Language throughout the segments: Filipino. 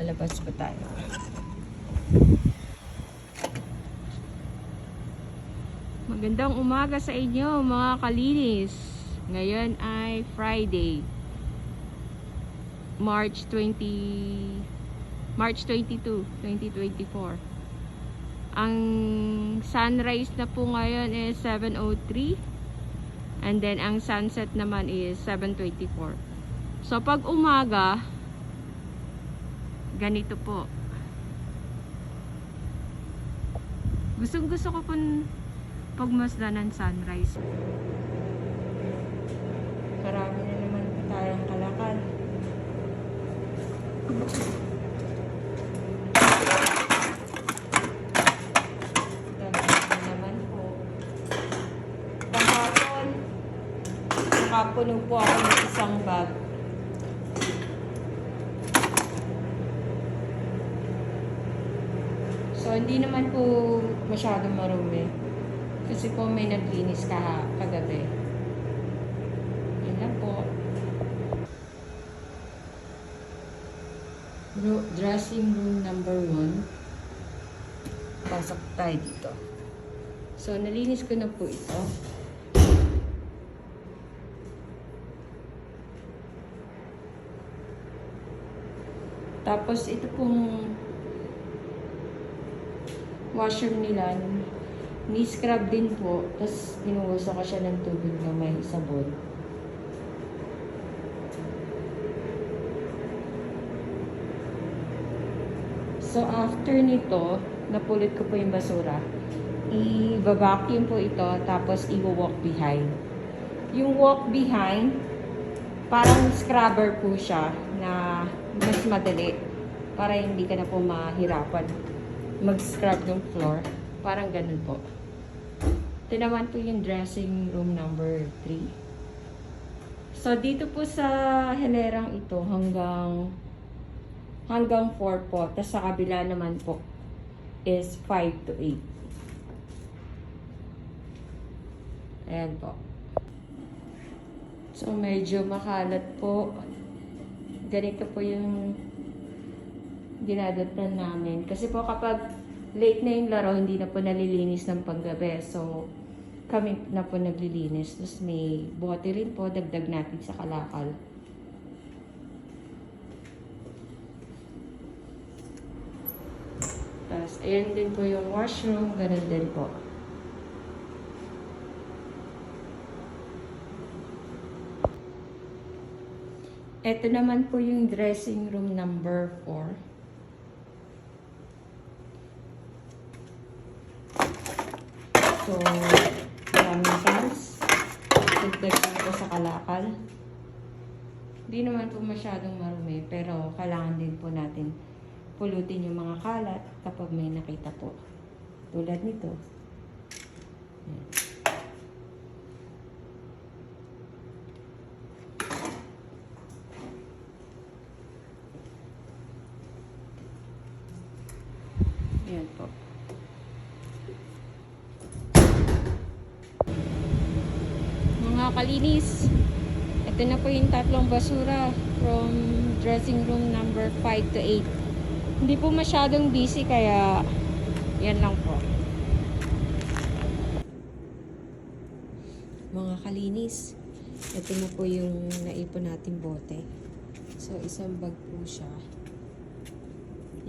Lalabas pa tayo. Magandang umaga sa inyo mga kalinis. Ngayon ay Friday. March 20 March 22, 2024. Ang sunrise na po ngayon is 7.03 and then ang sunset naman is 7.24. So pag umaga, ganito po. Gustong gusto ko pong pagmasdan ng sunrise. Karami na naman po tayong kalakal. Nakapuno po ako ng isang bag. So, hindi naman po masyadong marumi. Kasi po may naglinis ka kagabi. Yan lang po. Ro- dressing room number one. Pasok tayo dito. So, nalinis ko na po ito. Tapos, ito pong washroom nila, ni-scrub din po. Tapos, binuhusan ko siya ng tubig na may sabon. So, after nito, napulot ko po yung basura. I-vacuum po ito, tapos i-walk behind. Yung walk behind, parang scrubber po siya na mas madali para hindi ka na po mahirapan mag-scrub ng floor. Parang ganun po. Ito naman po yung dressing room number 3. So, dito po sa hilerang ito hanggang hanggang 4 po. Tapos sa kabila naman po is 5 to 8. Ayan po. So, medyo makalat po. Ganito po yung dinadatan namin. Kasi po kapag late na yung laro, hindi na po nalilinis ng paggabi. So, kami na po naglilinis. Tapos may bote rin po, dagdag natin sa kalakal. Tapos, ayan din po yung washroom. Ganun din po. Ito naman po yung dressing room number 4. So, maraming fans. Dagdag ko sa kalakal. Hindi naman po masyadong marumi, pero kailangan din po natin pulutin yung mga kalat kapag may nakita po. Tulad nito. Yan. Yan po. Mga kalinis, ito na po yung tatlong basura from dressing room number 5 to 8. Hindi po masyadong busy kaya yan lang po. Mga kalinis, ito na po yung naipon nating bote. So, isang bag po siya.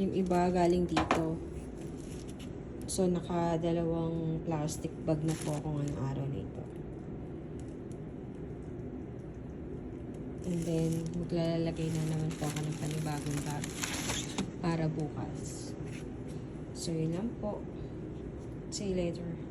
Yung iba galing dito. So, nakadalawang plastic bag na po ako ngayong araw na ito. And then, maglalagay na naman po ako ng panibagong bag para bukas. So, yun lang po. See you later.